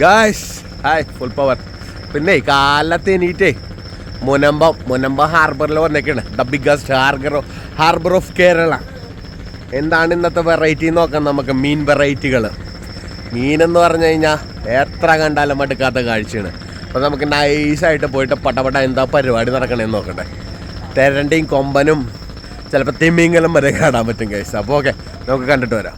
Guys hi full power പിന്നെ കാലത്ത് എണീറ്റേ മുനമ്പം മുനമ്പം ഹാർബറിൽ വന്നേക്കാണ്. The biggest harbour harbour of Kerala എന്താണ് ഇന്നത്തെ വെറൈറ്റി നോക്കാം നമുക്ക് മീൻ വെറൈറ്റികൾ മീനെന്ന് പറഞ്ഞു കഴിഞ്ഞാൽ എത്ര കണ്ടാലും മടുക്കാത്ത കാഴ്ചയാണ്. അപ്പോൾ നമുക്ക് നൈസായിട്ട് പോയിട്ട് പടപട എന്താ പരിപാടി നടക്കണേന്ന് നോക്കട്ടെ. തെരണ്ടിയും കൊമ്പനും ചിലപ്പോൾ തിമ്മിങ്ങലും വരെ കാണാൻ പറ്റും കേസ് അപ്പോൾ ഓക്കെ നമുക്ക് കണ്ടിട്ട് വരാം.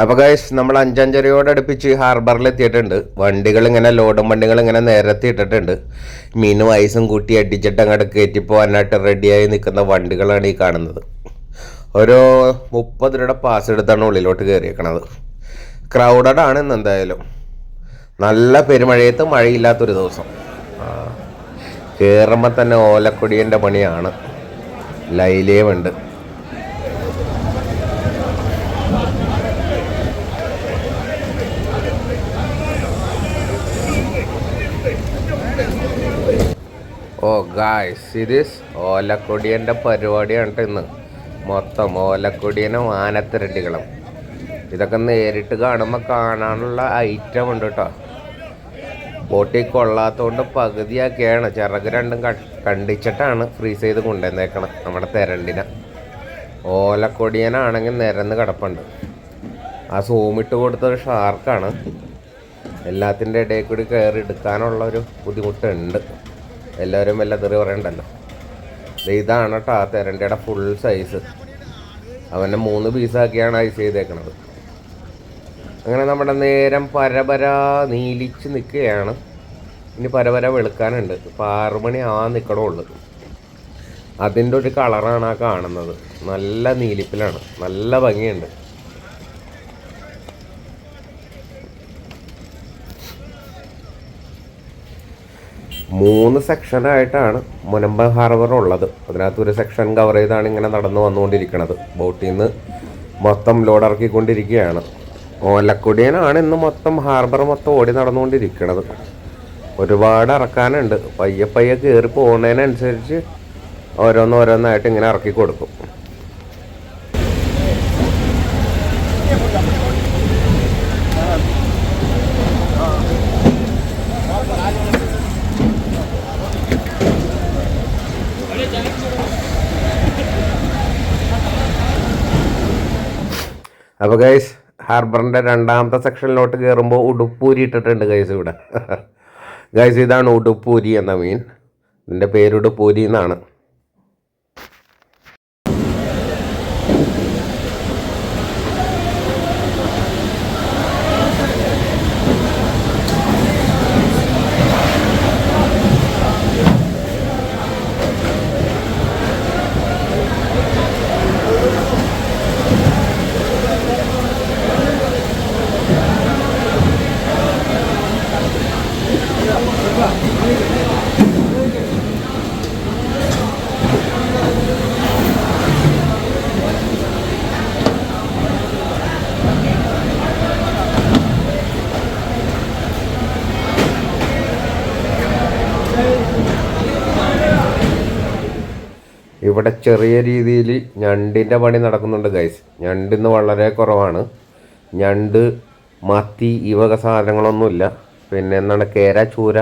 അപ്പോൾ ഗൈസ് നമ്മൾ അഞ്ചഞ്ചരയോട് അടുപ്പിച്ച് ഹാർബറിൽ എത്തിയിട്ടുണ്ട്. വണ്ടികൾ ഇങ്ങനെ ലോഡും വണ്ടികൾ ഇങ്ങനെ നേരത്തെ ഇട്ടിട്ടുണ്ട്. മീനും ഐസും കൂട്ടി അടിച്ചിട്ട് അങ്ങോട്ട് കയറ്റി പോകാനായിട്ട് റെഡിയായി നിൽക്കുന്ന വണ്ടികളാണ് ഈ കാണുന്നത്. ഒരു മുപ്പത് രൂപയുടെ പാസ് എടുത്താണ് ഉള്ളിലോട്ട് കയറിയേക്കണത് ക്രൗഡഡ് ആണ് ഇന്ന് എന്തായാലും. നല്ല പെരുമഴയത്ത് മഴയില്ലാത്തൊരു ദിവസം. കയറുമ്പോൾ തന്നെ ഓലക്കൊടിയന്റെ പണിയാണ്. ലൈലേമുണ്ട് ഓ ഗായ്സ് ഇത് ഓലക്കൊടിയന്റെ പരിപാടിയാണ് ഇന്ന്. മൊത്തം ഓലക്കൊടിയനും ആനത്തിരട്ടികളും ഇതൊക്കെ നേരിട്ട് കാണുമ്പോൾ കാണാനുള്ള ഐറ്റം ഉണ്ട് കേട്ടോ ബോട്ടിൽ കൊള്ളാത്തതുകൊണ്ട് പകുതിയാക്കിയാണ്. ചിറക് രണ്ടും കണ്ടിച്ചിട്ടാണ് ഫ്രീസ് ചെയ്ത് കൊണ്ടുവന്നേക്കണം നമ്മുടെ തെരണ്ടിനെ. ഓലക്കൊടിയനാണെങ്കിൽ നിരന്ന് കിടപ്പുണ്ട്. ആ സൂമിട്ട് കൊടുത്തൊരു ഷാർക്കാണ് എല്ലാത്തിന്റെ ഇടയിൽ കൂടി കയറി എടുക്കാനുള്ള ഒരു ബുദ്ധിമുട്ടുണ്ട്. എല്ലാവരും വല്ല തെറി പറയണ്ടല്ലോ. ഇതാണ് കേട്ടോ ആ തെരണ്ടിയുടെ ഫുൾ സൈസ് അവനെ മൂന്ന് പീസാക്കിയാണ് ഐസ് ചെയ്തേക്കണത്. അങ്ങനെ നമ്മുടെ നേരം പരപര നീലിച്ച് നിൽക്കുകയാണ്. ഇനി പരപര വെളുക്കാനുണ്ട്. ഇപ്പം ആറ് മണി ആ നിൽക്കണമുള്ളു അതിന്റെ ഒരു കളറാണ് ആ കാണുന്നത്. നല്ല നീലിപ്പിലാണ്. നല്ല ഭംഗിയുണ്ട്. മൂന്ന് സെക്ഷനായിട്ടാണ് മുനമ്പ ഹാർബർ ഉള്ളത്. അതിനകത്ത് ഒരു സെക്ഷൻ കവർ ചെയ്താണ് ഇങ്ങനെ നടന്നു വന്നുകൊണ്ടിരിക്കുന്നത് ബോട്ടിൽ നിന്ന് മൊത്തം ലോഡ് ഇറക്കിക്കൊണ്ടിരിക്കുകയാണ്. ഓലക്കുടിയനാണ് ഇന്ന് മൊത്തം ഹാർബർ മൊത്തം ഓടി നടന്നുകൊണ്ടിരിക്കുന്നത് ഒരുപാട് ഇറക്കാനുണ്ട്. പയ്യെ പയ്യെ കയറി പോകുന്നതിനനുസരിച്ച് ഓരോന്നോരോന്നായിട്ട് ഇങ്ങനെ ഇറക്കി കൊടുക്കും അപ്പോൾ ഗൈസ് ഹാർബറിന്റെ രണ്ടാമത്തെ സെക്ഷനിലോട്ട് കയറുമ്പോൾ ഉടുപ്പൂരി ഇട്ടിട്ടുണ്ട് ഗൈസ് ഇവിടെ. ഗൈസ് ഇതാണ് ഉടുപ്പൂരി എന്ന മീൻ. ഇതിന്റെ പേര് ഉടുപ്പൂരി എന്നാണ്. ഇവിടെ ചെറിയ രീതിയിൽ ഞണ്ടിന്റെ പണി നടക്കുന്നുണ്ട് ഗൈസ് ഞണ്ടിന്ന് വളരെ കുറവാണ്. ഞണ്ട് മത്തി ഈ വക സാധനങ്ങളൊന്നുമില്ല. പിന്നെ എന്താണ് കേര ചൂര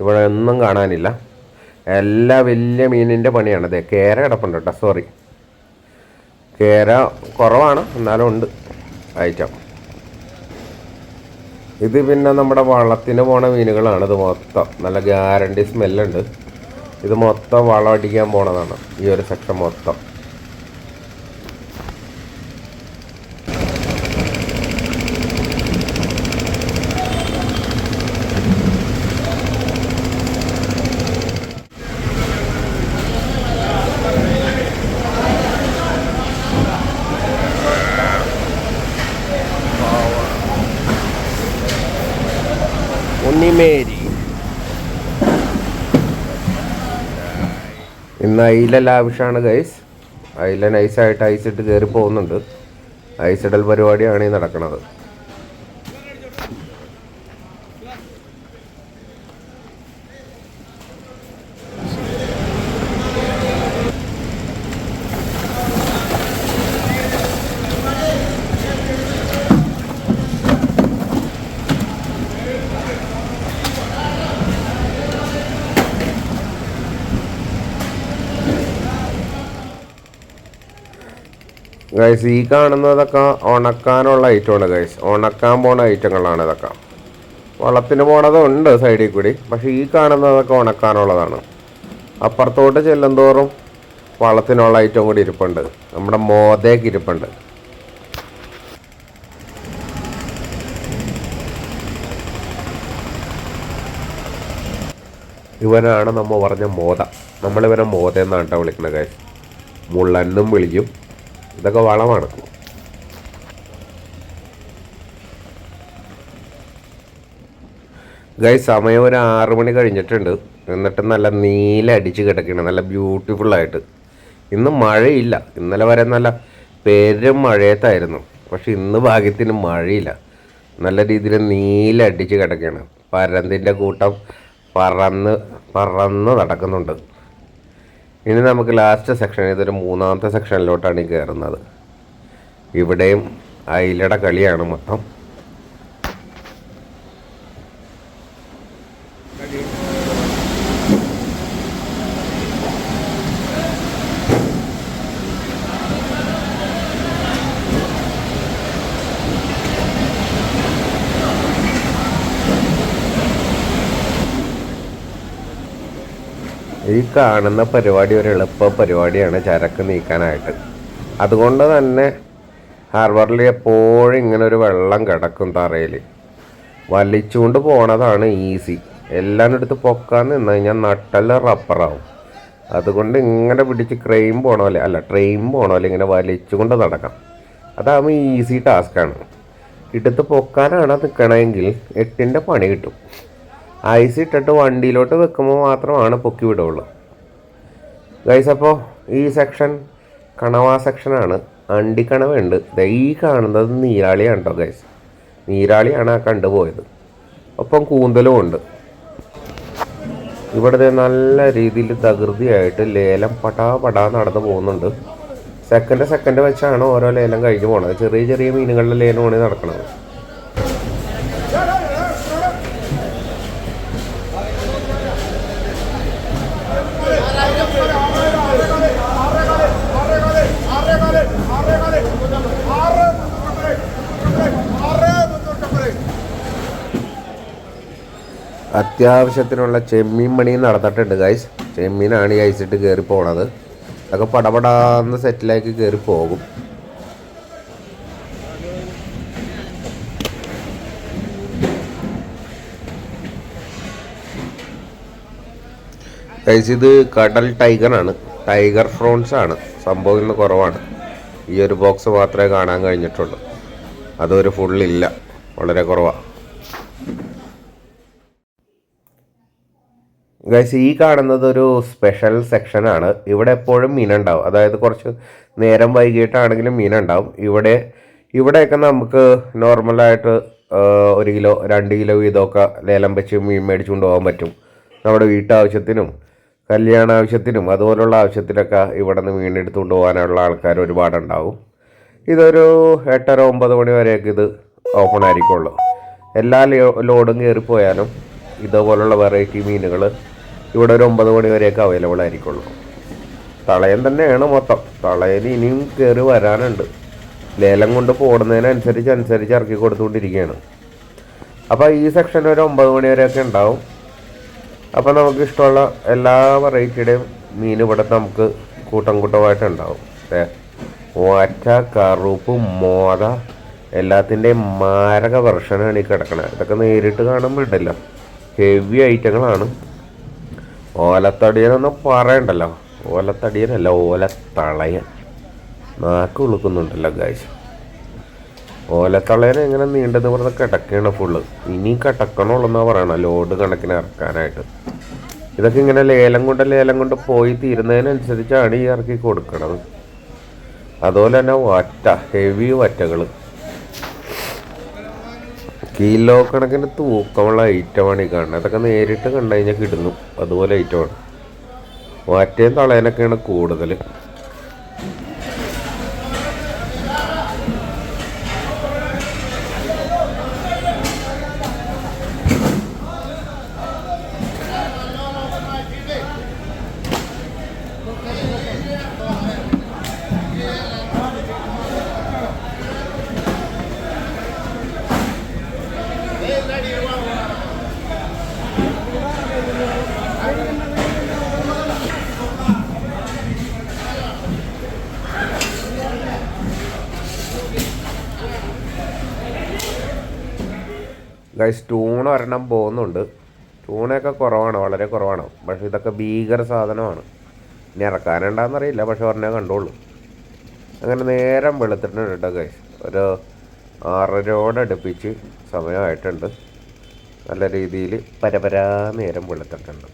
ഇവിടെ ഒന്നും കാണാനില്ല. എല്ലാ വലിയ മീനിന്റെ പണിയാണ് അതെ കേര കിടപ്പുണ്ട് കേട്ടോ സോറി കേര കുറവാണ് എന്നാലും ഉണ്ട് ഐറ്റം ഇത് പിന്നെ നമ്മുടെ വള്ളത്തിന് പോണ മീനുകളാണ് ഇത് മൊത്തം. നല്ല ഗ്യാരണ്ടി സ്മെല്ലുണ്ട് ഇത് മൊത്തം വളമടിക്കാൻ പോണതാണ്. ഈ ഒരു സെക്ഷൻ മൊത്തം. ഉണ്ണിമേരി. ഇന്ന് അയില ലാവിഷാണ് ഗൈസ് അയില നൈസായിട്ട് ഐസിട്ട് കയറി പോകുന്നുണ്ട്. ഐസിടൽ പരിപാടിയാണ് ഈ നടക്കുന്നത് ഗൈസ് ഈ കാണുന്നതൊക്കെ ഉണക്കാനുള്ള ഐറ്റമാണ് ഗൈസ് ഉണക്കാൻ പോണ ഐറ്റങ്ങളാണ് ഇതൊക്കെ. വള്ളത്തിന് പോണതുണ്ട് സൈഡിൽ കൂടി പക്ഷെ ഈ കാണുന്നതൊക്കെ ഉണക്കാനുള്ളതാണ്. അപ്പുറത്തോട്ട് ചെല്ലുന്തോറും വള്ളത്തിനുള്ള ഐറ്റം കൂടി ഇരിപ്പുണ്ട്. നമ്മുടെ മോതേക്ക് ഇരിപ്പുണ്ട്. ഇവനാണ് നമ്മൾ പറഞ്ഞ മോത. നമ്മളിവനെ മോത എന്നാണ് കേട്ടോ വിളിക്കുന്നത് ഗൈസ് മുള്ളെന്നും വിളിക്കും. ഇതൊക്കെ വളമാണ്. ഗൈ സമയം ഒരു ആറ് മണി കഴിഞ്ഞിട്ടുണ്ട്. എന്നിട്ട് നല്ല നീല അടിച്ച് കിടക്കണം നല്ല ബ്യൂട്ടിഫുള്ളായിട്ട് ഇന്ന് മഴയില്ല. ഇന്നലെ വരെ നല്ല പേരും മഴയത്തായിരുന്നു. പക്ഷെ ഇന്ന് ഭാഗ്യത്തിന് മഴയില്ല. നല്ല രീതിയിൽ നീല അടിച്ച് കിടക്കുകയാണ് പരന്തിന്റെ കൂട്ടം പറന്ന് പറന്ന് നടക്കുന്നുണ്ട്. ഇനി നമുക്ക് ലാസ്റ്റ് സെക്ഷൻ ഇതൊരു മൂന്നാമത്തെ സെക്ഷനിലോട്ടാണ് ഈ കയറുന്നത് ഇവിടെയും അയിലയുടെ കളിയാണ് മൊത്തം. ഈ കാണുന്ന പരിപാടി ഒരു എളുപ്പ പരിപാടിയാണ് ചരക്ക് നീക്കാനായിട്ട്. അതുകൊണ്ട് തന്നെ ഹാർബറിൽ എപ്പോഴും ഇങ്ങനെ ഒരു വെള്ളം കിടക്കും തറയിൽ. വലിച്ചുകൊണ്ട് പോണതാണ് ഈസി. എല്ലാം എടുത്ത് പൊക്കാൻ നിന്ന് കഴിഞ്ഞാൽ നട്ടെല്ലാം റബ്ബറാവും. അതുകൊണ്ട് ഇങ്ങനെ പിടിച്ച് ക്രെയിൻ പോണ അല്ല ട്രെയിൻ പോണ ഇങ്ങനെ വലിച്ചുകൊണ്ട് നടക്കാം. അതാകുമ്പോൾ ഈസി ടാസ്ക്കാണ്. എടുത്ത് പൊക്കാനാണ് നിൽക്കണമെങ്കിൽ എട്ടിന്റെ പണി കിട്ടും. ഐസ് ഇട്ടിട്ട് വണ്ടിയിലോട്ട് വെക്കുമ്പോൾ മാത്രമാണ് പൊക്കി വിടുള്ളൂ. ഗൈസ് അപ്പോൾ ഈ സെക്ഷൻ കണവ സെക്ഷനാണ് അണ്ടിക്കണവുണ്ട് ദേ ഈ കാണുന്നത് നീരാളിയാണ് കേട്ടോ ഗൈസ് നീരാളിയാണ് ആ കണ്ടുപോയത് ഒപ്പം കൂന്തലും ഉണ്ട്. ഇവിടുത്തെ നല്ല രീതിയിൽ തകൃതിയായിട്ട് ലേലം പടാ പടാ നടന്നു പോകുന്നുണ്ട്. സെക്കൻഡ് സെക്കൻഡ് വെച്ചാണ് ഓരോ ലേലം കഴിഞ്ഞു പോണത്. ചെറിയ ചെറിയ മീനുകളുടെ ലേലമാണ് നടക്കുന്നത് അത്യാവശ്യത്തിനുള്ള ചെമ്മീൻ പണിയും നടന്നിട്ടുണ്ട് ഗൈസ് ചെമ്മീനാണ് ഈ ഐസിട്ട് കയറി പോണത്. അതൊക്കെ പടപടാന്ന് സെറ്റിലാക്കി കയറി പോകും. ഗൈസ് ഇത് കടൽ ആണ് ടൈഗർ ഫ്രോൺസ് ആണ് സംഭവം ഇന്ന് കുറവാണ്. ഈ ഒരു ബോക്സ് മാത്രമേ കാണാൻ കഴിഞ്ഞിട്ടുള്ളൂ. അതൊരു ഫുള്ളില്ല വളരെ കുറവാണ് ഗൈസ് ഈ കാണുന്നത് ഒരു സ്പെഷ്യൽ സെക്ഷനാണ് ഇവിടെ എപ്പോഴും മീനുണ്ടാവും. അതായത് കുറച്ച് നേരം വൈകിട്ടാണെങ്കിലും മീനുണ്ടാവും. ഇവിടെ ഇവിടെയൊക്കെ നമുക്ക് നോർമലായിട്ട് ഒരു കിലോ രണ്ട് കിലോ വീതമൊക്കെ ലേലം വെച്ച് മീൻ മേടിച്ചുകൊണ്ട് പോകാൻ പറ്റും. നമ്മുടെ വീട്ടാവശ്യത്തിനും കല്യാണ ആവശ്യത്തിനും അതുപോലുള്ള ആവശ്യത്തിനൊക്കെ ഇവിടെ നിന്ന് മീൻ എടുത്തുകൊണ്ട് പോകാനുള്ള ആൾക്കാർ ഒരുപാടുണ്ടാവും. ഇതൊരു എട്ടര ഒമ്പത് മണി വരെയൊക്കെ ഇത് ഓപ്പൺ ആയിരിക്കുള്ളൂ. എല്ലാ ലോഡും കയറിപ്പോയാലും ഇതുപോലുള്ള വെറൈറ്റി മീനുകൾ ഇവിടെ ഒരു ഒമ്പത് മണി വരെയൊക്കെ അവൈലബിൾ ആയിരിക്കുള്ളൂ. തളയൻ തന്നെയാണ് മൊത്തം. തളയൻ ഇനിയും കയറി വരാനുണ്ട്. ലേലം കൊണ്ട് പോടുന്നതിനനുസരിച്ച് അനുസരിച്ച് ഇറക്കി കൊടുത്തുകൊണ്ടിരിക്കുകയാണ്. അപ്പോൾ ഈ സെക്ഷൻ ഒരു ഒമ്പത് മണി വരെയൊക്കെ ഉണ്ടാവും. അപ്പോൾ നമുക്ക് ഇഷ്ടമുള്ള എല്ലാ വെറൈറ്റിയുടെയും മീൻ ഇവിടെ നമുക്ക് കൂട്ടം കൂട്ടമായിട്ടുണ്ടാവും ഓറ്റ കറുപ്പ് മോത എല്ലാത്തിന്റെയും മാരക വെർഷനാണ് ഈ കിടക്കണത്. ഇതൊക്കെ നേരിട്ട് കാണുമ്പോൾ ഉണ്ടല്ലോ ഹെവി ഐറ്റങ്ങളാണ് ഓലത്തടിയനൊന്നും പറയണ്ടല്ലോ. ഓലത്തടിയനല്ല ഓലത്തളയൻ. നാക്ക് ഉളുക്കുന്നുണ്ടല്ലോ ഗായ്സ് ഓലത്തളയൻ എങ്ങനെ നീണ്ടത് പറഞ്ഞ കിടക്കുകയാണ് ഫുള്ള് ഇനി കിടക്കണുള്ളെന്നാ പറയണ ലോഡ് കണക്കിന് ഇറക്കാനായിട്ട്. ഇതൊക്കെ ഇങ്ങനെ ലേലം കൊണ്ട് ലേലം കൊണ്ട് പോയി തീരുന്നതിനനുസരിച്ചാണ് ഈ ഇറക്കി കൊടുക്കണത്. അതുപോലെ തന്നെ വറ്റ ഹെവി വറ്റകൾ കിലോ കണക്കിന് തൂക്കമുള്ള ഐറ്റമാണ് ഈ കാണുന്നത്. അതൊക്കെ നേരിട്ട് കണ്ടു കഴിഞ്ഞാൽ കിടുന്നു അതുപോലെ ഐറ്റമാണ്. വാറ്റയും തളയനൊക്കെയാണ് കൂടുതൽ ഗൈസ് ടൂൺ ഒരെണ്ണം പോകുന്നുണ്ട്. ടൂണൊക്കെ കുറവാണ് വളരെ കുറവാണ്. പക്ഷേ ഇതൊക്കെ ഭീകര സാധനമാണ്. ഇനി ഇറക്കാനുണ്ടാകുന്നറിയില്ല പക്ഷെ ഒരെണ്ണേ കണ്ടോളൂ അങ്ങനെ നേരം വെളുത്തിട്ടുണ്ട് കേട്ടോ ഗൈസ് ഒരു ആറരയോട് അടുപ്പിച്ച് സമയമായിട്ടുണ്ട്. നല്ല രീതിയിൽ പരപരാ നേരം വെളുത്തിട്ടുണ്ട്.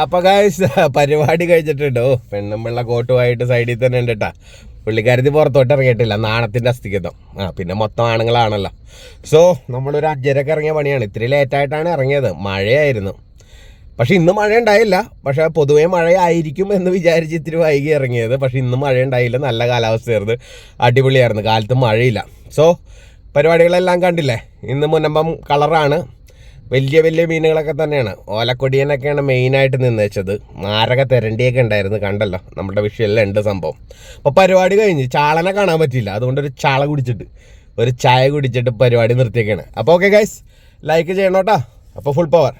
അപ്പൊ ഗായ്സ് പരിപാടി കഴിച്ചിട്ടുണ്ടോ പെണ്ണും പിള്ള കോട്ടുമായിട്ട് സൈഡിൽ തന്നെ ഉണ്ട് കേട്ടാ പുള്ളിക്കാരത്തി പുറത്തോട്ട് ഇറങ്ങിയിട്ടില്ല. നാണത്തിന്റെ അസ്ഥികതം ആ പിന്നെ മൊത്തം ആണുങ്ങളാണല്ലോ. സോ നമ്മളൊരു അഞ്ചരക്ക് ഇറങ്ങിയ പണിയാണ്. ഇത്തിരി ലേറ്റായിട്ടാണ് ഇറങ്ങിയത്. മഴയായിരുന്നു. പക്ഷെ ഇന്ന് മഴ ഉണ്ടായില്ല പക്ഷെ പൊതുവേ മഴയായിരിക്കും എന്ന് വിചാരിച്ച് ഇത്തിരി വൈകി ഇറങ്ങിയത്. പക്ഷെ ഇന്ന് മഴ ഉണ്ടായില്ല നല്ല കാലാവസ്ഥയായിരുന്നു അടിപൊളിയായിരുന്നു. കാലത്ത് മഴയില്ല. സോ പരിപാടികളെല്ലാം കണ്ടില്ലേ? ഇന്ന് മുന്നമ്പം കളറാണ്. വലിയ വലിയ മീനുകളൊക്കെ തന്നെയാണ്. ഓലക്കൊടിയനൊക്കെയാണ് മെയിനായിട്ട് നിന്ന് വെച്ചത്. മാരക തെരണ്ടിയൊക്കെ ഉണ്ടായിരുന്നു. കണ്ടല്ലോ? നമ്മുടെ വിഷയെല്ലാം ഉണ്ട് സംഭവം. അപ്പോൾ പരിപാടി കഴിഞ്ഞ്. ചാളനെ കാണാൻ പറ്റിയില്ല. അതുകൊണ്ട് ഒരു ചാള കുടിച്ചിട്ട്. ഒരു ചായ കുടിച്ചിട്ട് പരിപാടി നിർത്തിയൊക്കെയാണ് അപ്പോൾ ഓക്കെ ഗൈസ് ലൈക്ക് ചെയ്യണം കേട്ടോ അപ്പോൾ ഫുൾ പവർ